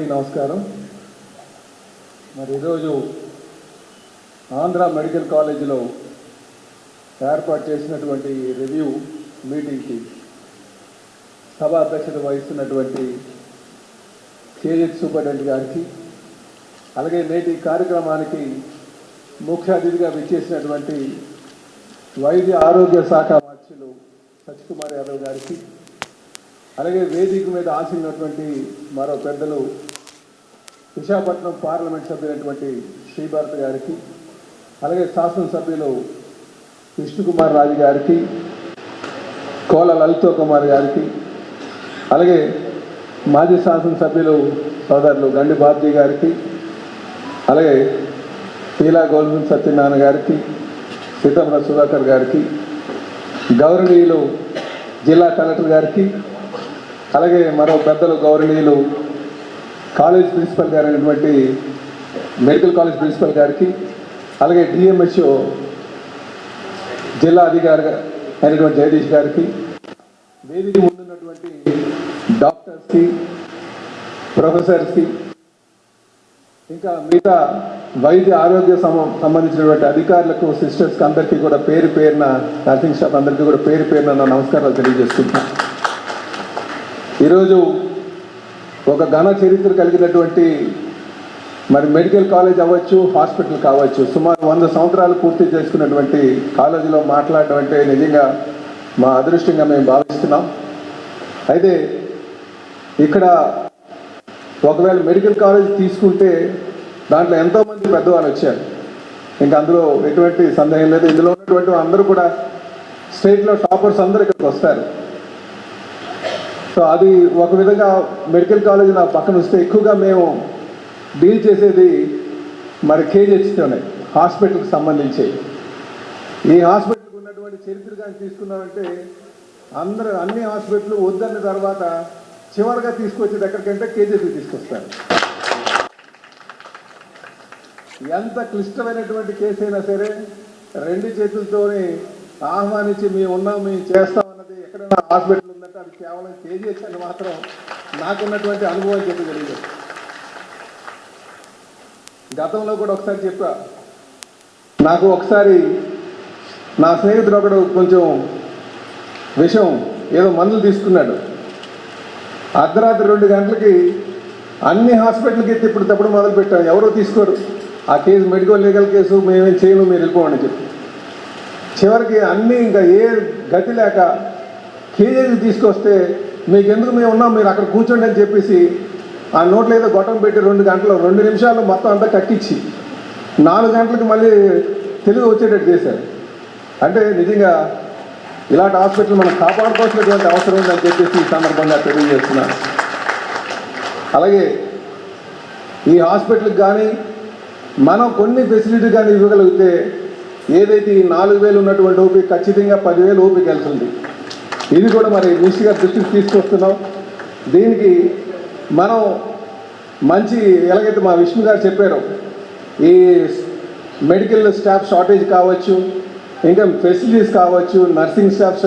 అందరికీ నమస్కారం. మరి ఈరోజు ఆంధ్ర మెడికల్ కాలేజీలో ఏర్పాటు చేసినటువంటి రివ్యూ మీటింగ్కి సభ అధ్యక్షత వహిస్తున్నటువంటి కేజెట్ సూపరింటెండెంట్ గారికి అలాగే నేటి కార్యక్రమానికి ముఖ్య అతిథిగా విచ్చేసినటువంటి వైద్య ఆరోగ్య శాఖ మంత్రులు సత్యకుమార్ యాదవ్ గారికి అలాగే వేదిక మీద ఆశించినటువంటి మరో పెద్దలు విశాఖపట్నం పార్లమెంట్ సభ్యులైనటువంటి శ్రీభారత్ గారికి అలాగే శాసనసభ్యులు విష్ణుకుమార్ రాజు గారికి కోల లలితో కుమార్ గారికి అలాగే మాజీ శాసనసభ్యులు సోదరులు గండి బాబ్జీ గారికి అలాగే పీలా గోల్వన్ సత్యనారాయణ గారికి సీతమ్మ సుధాకర్ గారికి గౌరవనీయులు జిల్లా కలెక్టర్ గారికి అలాగే మరో పెద్దలు గౌరవనీయులు కాలేజ్ ప్రిన్సిపల్ గారు అయినటువంటి మెడికల్ కాలేజ్ ప్రిన్సిపల్ గారికి అలాగే డిఎంహెచ్ఓ జిల్లా అధికారి అయినటువంటి జగదీష్ గారికి వేదిక ముందున్నటువంటి డాక్టర్స్కి ప్రొఫెసర్స్కి ఇంకా మిగతా వైద్య ఆరోగ్య సంబంధించినటువంటి అధికారులకు సిస్టర్స్కి అందరికీ కూడా పేరు పేరున నర్సింగ్ స్టాఫ్ అందరికీ కూడా పేరు పేరున నా నమస్కారాలు తెలియజేస్తున్నాను ఈరోజు ఒక ఘన చరిత్ర కలిగినటువంటి మరి మెడికల్ కాలేజ్ అవ్వచ్చు హాస్పిటల్ కావచ్చు సుమారు వంద సంవత్సరాలు పూర్తి చేసుకున్నటువంటి కాలేజీలో మాట్లాడడం అంటే నిజంగా మా అదృష్టంగా మేము భావిస్తున్నాం. అయితే ఇక్కడ ఒకవేళ మెడికల్ కాలేజ్ తీసుకుంటే దాంట్లో ఎంతోమంది పెద్దవాళ్ళు వచ్చారు. ఇంకా అందులో ఎటువంటి సందేహం లేదు. ఇందులో ఉన్నటువంటి అందరూ కూడా స్టేట్లో టాపర్స్ అందరూ ఇక్కడికి వస్తారు. సో అది ఒక విధంగా మెడికల్ కాలేజ్ నా పక్కన వస్తే ఎక్కువగా మేము డీల్ చేసేది మరి కేజీహెచ్తోనే హాస్పిటల్కి సంబంధించి. ఈ హాస్పిటల్కి ఉన్నటువంటి చరిత్ర కానీ తీసుకున్నామంటే అందరూ అన్ని హాస్పిటల్ వద్దన్న తర్వాత చివరిగా తీసుకొచ్చేది ఎక్కడికంటే కేజీహెచ్కి తీసుకొస్తారు. ఎంత క్లిష్టమైనటువంటి కేసు అయినా సరే రెండు చేతులతోని ఆహ్వానించి మేము ఉన్నాం మేము చేస్తాం హాస్పిటల్ ఉందంటే అది కేవలం కేజీహెచ్ అని మాత్రం నాకున్నటువంటి అనుభవం చెప్పి తెలియదు. గతంలో కూడా ఒకసారి చెప్పా నాకు ఒకసారి నా స్నేహితుడు ఒకడు కొంచెం విషం ఏదో మందులు తీసుకున్నాడు. అర్ధరాత్రి రెండు గంటలకి అన్ని హాస్పిటల్కి ఇప్పుడు తప్పుడు మొదలు పెట్టాం ఎవరో తీసుకోరు. ఆ కేసు మెడికల్ లీగల్ కేసు మేమేం చేయను మీరు వెళ్ళిపోమని చెప్పి. చివరికి అన్నీ ఇంకా ఏ గతి లేక కేజీ తీసుకొస్తే మీకు ఎందుకు మేము ఉన్నాం మీరు అక్కడ కూర్చోండి అని చెప్పేసి ఆ నోట్లో ఏదో గొట్టం పెట్టి రెండు గంటలు రెండు నిమిషాలు మొత్తం అంతా కట్టించి నాలుగు గంటలకు మళ్ళీ తెలుగు వచ్చేటట్టు చేశారు. అంటే నిజంగా ఇలాంటి హాస్పిటల్ మనం కాపాడుకోవాల్సినటువంటి అవసరం ఉందని చెప్పేసి ఈ సందర్భంగా తెలియజేస్తున్నాను. అలాగే ఈ హాస్పిటల్కి కానీ మనం కొన్ని ఫెసిలిటీ కానీ ఇవ్వగలిగితే ఏదైతే ఈ నాలుగు వేలు ఉన్నటువంటి ఓపిక ఖచ్చితంగా పదివేలు ఓపిక వెళ్తుంది. ఇది కూడా మరి మినిస్టర్ గారి దృష్టికి తీసుకొస్తున్నాం. దీనికి మనం మంచి ఎలాగైతే మా విష్ణు గారు చెప్పారు ఈ మెడికల్ స్టాఫ్ షార్టేజ్ కావచ్చు ఇంకా ఫెసిలిటీస్ కావచ్చు నర్సింగ్ స్టాఫ్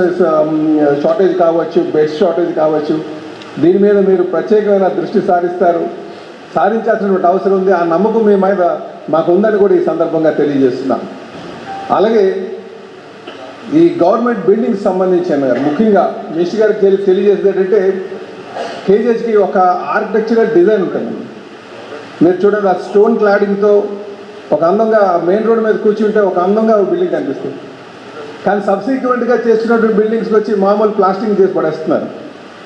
షార్టేజ్ కావచ్చు బెడ్ షార్టేజ్ కావచ్చు దీని మీద మీరు ప్రత్యేకమైన దృష్టి సారిస్తారు. సాధించాల్సినటువంటి అవసరం ఉంది. ఆ నమ్మకం మీ మీద మాకు ఉందని కూడా ఈ సందర్భంగా తెలియజేస్తున్నాం. అలాగే ఈ గవర్నమెంట్ బిల్డింగ్స్ సంబంధించి అన్నారు ముఖ్యంగా మినిస్టర్ గారికి తెలి తెలియజేసేది ఏంటంటే కేజీహెచ్కి ఒక ఆర్కిటెక్చరల్ డిజైన్ ఉంటుంది. మీరు చూడండి ఆ స్టోన్ క్లాడింగ్తో ఒక అందంగా మెయిన్ రోడ్ మీద కూర్చుంటే ఒక అందంగా బిల్డింగ్ కనిపిస్తుంది. కానీ సబ్సిక్వెంట్గా చేస్తున్నటువంటి బిల్డింగ్స్కి వచ్చి మామూలు ప్లాస్టింగ్ చేసి పడేస్తున్నారు.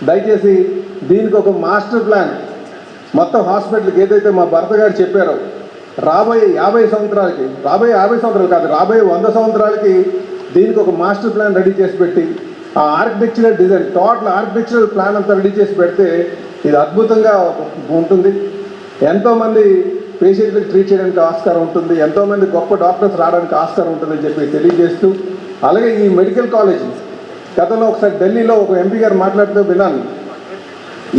దయచేసి దీనికి ఒక మాస్టర్ ప్లాన్ మొత్తం హాస్పిటల్కి ఏదైతే మా భర్త గారు చెప్పారో రాబోయే యాభై సంవత్సరాలకి రాబోయే యాభై సంవత్సరాలు కాదు రాబోయే వంద సంవత్సరాలకి దీనికి ఒక మాస్టర్ ప్లాన్ రెడీ చేసి పెట్టి ఆ architectural design total architectural plan అంతా రెడీ చేసి పెడితే ఇది అద్భుతంగా ఉంటుంది. ఎంతోమంది పేషెంట్లకు ట్రీట్ చేయడానికి ఆస్కారం ఉంటుంది. ఎంతోమంది గొప్ప డాక్టర్స్ రావడానికి ఆస్కారం ఉంటుందని చెప్పి తెలియజేస్తూ అలాగే ఈ మెడికల్ కాలేజ్ గతంలో ఒకసారి ఢిల్లీలో ఒక ఎంపీ గారు మాట్లాడుతూ విన్నాను.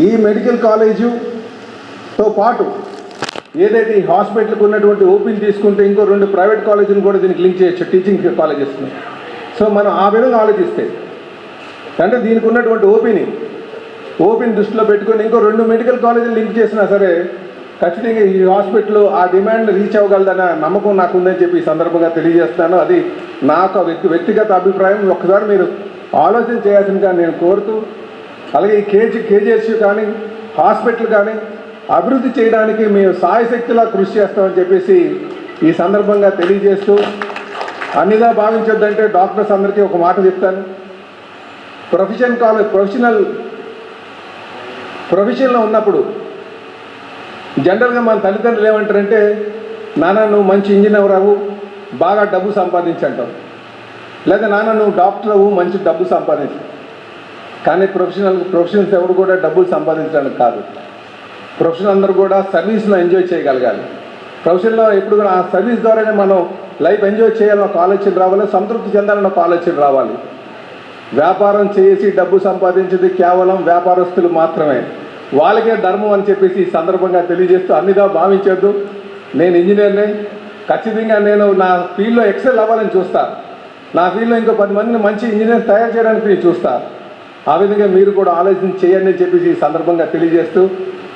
ఈ మెడికల్ కాలేజుతో పాటు ఏదైతే ఈ హాస్పిటల్కి ఉన్నటువంటి ఓపెన్ తీసుకుంటే ఇంకో రెండు ప్రైవేట్ కాలేజీని కూడా దీనికి లింక్ చేయొచ్చు టీచింగ్ కాలేజెస్ని. సో మనం ఆ విధంగా ఆలోచిస్తే అంటే దీనికి ఉన్నటువంటి ఓపీని ఓపెన్ దృష్టిలో పెట్టుకొని ఇంకో రెండు మెడికల్ కాలేజీలు లింక్ చేసినా సరే ఖచ్చితంగా ఈ హాస్పిటల్ ఆ డిమాండ్ రీచ్ అవ్వగలదన్న నమ్మకం నాకు ఉందని చెప్పి ఈ సందర్భంగా తెలియజేస్తున్నాను. అది నాకు వ్యక్తి వ్యక్తిగత అభిప్రాయం. ఒక్కసారి మీరు ఆలోచన చేయాల్సిందిగా నేను కోరుతూ అలాగే ఈ కేజీ కేజీఎస్యు కానీ హాస్పిటల్ కానీ అభివృద్ధి చేయడానికి మేము సాయశక్తిలా కృషి చేస్తామని చెప్పేసి ఈ సందర్భంగా తెలియజేస్తూ అన్నిగా భావించొద్దంటే డాక్టర్స్ అందరికీ ఒక మాట చెప్తాను. ప్రొఫెషన్ కాలేజ్ ప్రొఫెషనల్ ప్రొఫెషన్లో ఉన్నప్పుడు జనరల్గా మన తల్లిదండ్రులు ఏమంటారంటే నాన్న నువ్వు మంచి ఇంజనీర్ అవ్వు బాగా డబ్బు సంపాదించంటావు లేదా నాన్న నువ్వు డాక్టర్ అవ్వు మంచి డబ్బు సంపాదించు. కానీ ప్రొఫెషనల్ ప్రొఫెషనల్స్ ఎవరు కూడా డబ్బులు సంపాదించడానికి కాదు. ప్రొఫెషనల్ అందరూ కూడా సర్వీస్లో ఎంజాయ్ చేయగలగాలి. ప్రొఫెషన్లో ఎప్పుడు కూడా ఆ సర్వీస్ ద్వారానే మనం లైఫ్ ఎంజాయ్ చేయాలని ఒక ఆలోచన రావాలి సంతృప్తి చెందాలని ఒక ఆలోచన రావాలి. వ్యాపారం చేసి డబ్బు సంపాదించేది కేవలం వ్యాపారస్తులు మాత్రమే. వాళ్ళకే ధర్మం అని చెప్పేసి ఈ సందర్భంగా తెలియజేస్తూ అన్నిదా భావించొద్దు. నేను ఇంజనీర్ని ఖచ్చితంగా నేను నా ఫీల్డ్లో ఎక్సెల్ అవ్వాలని చూస్తా. నా ఫీల్డ్లో ఇంకో పది మందిని మంచి ఇంజనీర్ తయారు చేయడానికి నేను చూస్తా. ఆ విధంగా మీరు కూడా ఆలోచన చేయండి అని చెప్పేసి ఈ సందర్భంగా తెలియజేస్తూ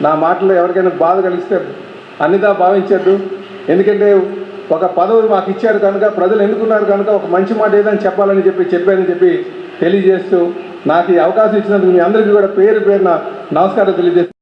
నా మాటలో ఎవరికైనా బాధ కలిగిస్తే అన్నిదా భావించద్దు. ఎందుకంటే ఒక పదవి మాకు ఇచ్చారు కనుక ప్రజలు ఎన్నుకున్నారు కనుక ఒక మంచి మాట ఏదని చెప్పాలని చెప్పి చెప్పారని చెప్పి తెలియజేస్తూ నాకు ఈ అవకాశం ఇచ్చినందుకు మీ అందరికీ కూడా పేరు పేరున నమస్కారం తెలియజేస్తూ